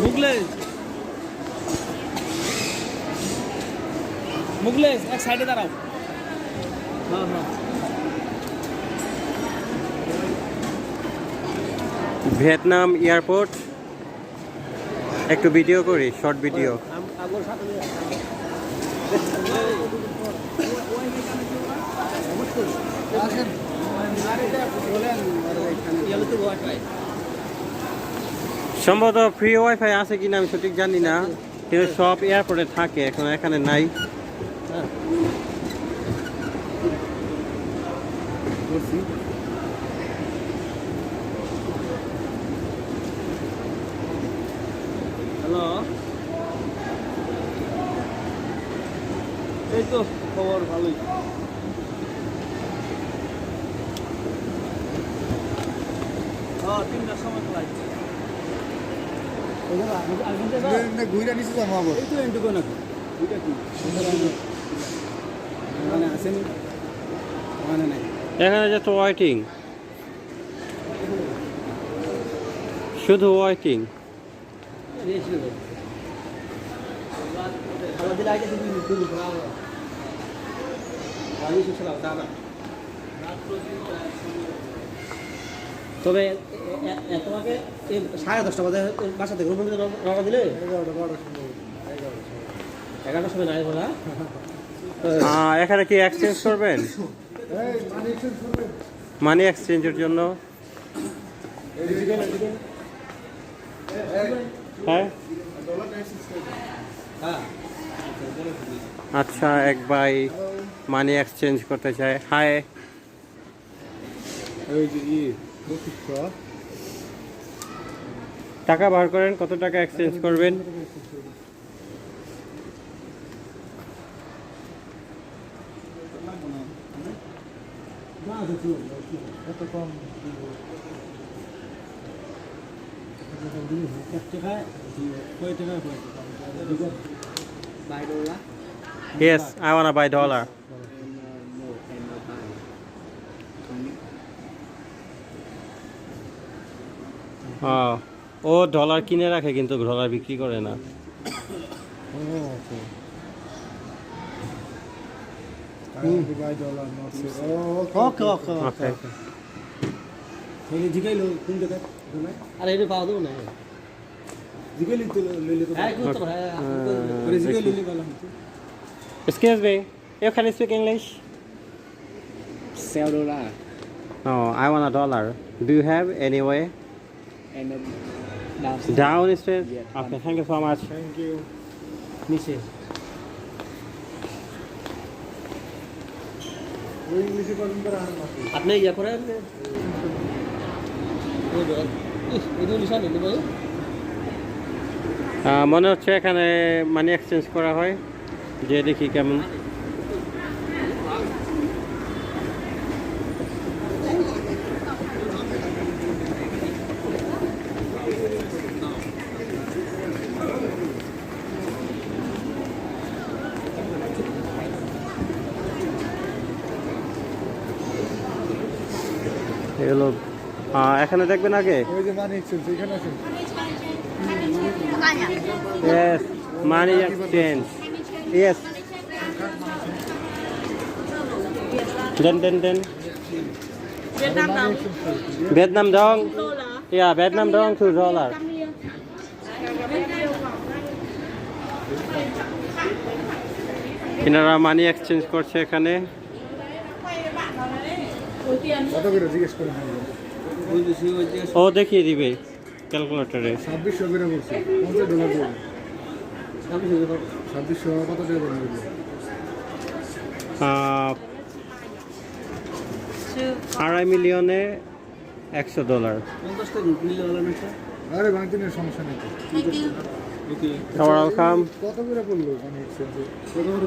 মুগলেশ মুগলেশ এক সাইডে দাঁড়াও হ্যাঁ হ্যাঁ ভিয়েতনাম এয়ারপোর্ট একটু ভিডিও করি শর্ট ভিডিও সাথে সম্ভবত ফ্রি ওয়াইফাই আছে কিনা আমি সঠিক জানি না, কিন্তু সব এয়ারপোর্টে থাকে, এখন এখানে নাই। হ্যালো এই তো, খবর ভালোই। হ্যাঁ তিনটার সময় ফ্লাইট ঘুরে এই তো এন্টুকু নাকি দুইটা কি? মানে আসেনি? মানে নাই। এখানে যত ওয়াইটিং শুধু ওয়াইটিং দিলে আগে দিবি দিবি খাওয়া আমি সুশালা দাদা। এ- তোমাকে এই সাড়ে দশটা বাজে বাসা থেকে রুমের ভিতরে রওনা দিলে? এগারোটার সময় নাই বলা? এখানে কি এক্সচেঞ্জ করবেন? মানে মানি এক্সচেঞ্জের জন্য। হ্যাঁ? হ্যাঁ আচ্ছা এক ভাই মানি এক্সচেঞ্জ করতে চায়। হাই ওই যে ই। পঁচিশশো টাকা বার করেন কত টাকা এক্সচেঞ্জ করবেন? কত কম এক টাকায় কয় টাকায় ও ডলার কিনে রাখে কিন্তু ডলার বিক্রি করে না। ডলার নশো ওকে ওকে। ওকে তাহলে জিগাইলো কোন জায়গায়? আরে এটা পাওয়া দেবো না। জিগেলি তো লইলে তো হ্যাঁ করতে পারে আরে জিগেলি লইলে ভালো excuse me you can speak English sell have any way and down down straight thank you so much thank you নিচে করে আপনি ইয়া ভাই মনে হচ্ছে এখানে মানি এক্সচেঞ্জ করা হয়। যে দেখি কেমন এখানে দেখবেন আগে? Money exchange yes Vietnam dong yeah Vietnam dong to dollar. এনারা মানি এক্সচেঞ্জ করছে এখানে। ও দেখিয়ে দিবে ক্যালকুলেটরে ছাব্বিশশো করে বলছে পঞ্চাশ ডলার দেবে ছাব্বিশশো কত টাকা আড়াই মিলিয়নে একশো ডলার। আরে সমস্যা নেই ওয়েলকাম কত করে করল মানি এক্সচেঞ্জে? কত করে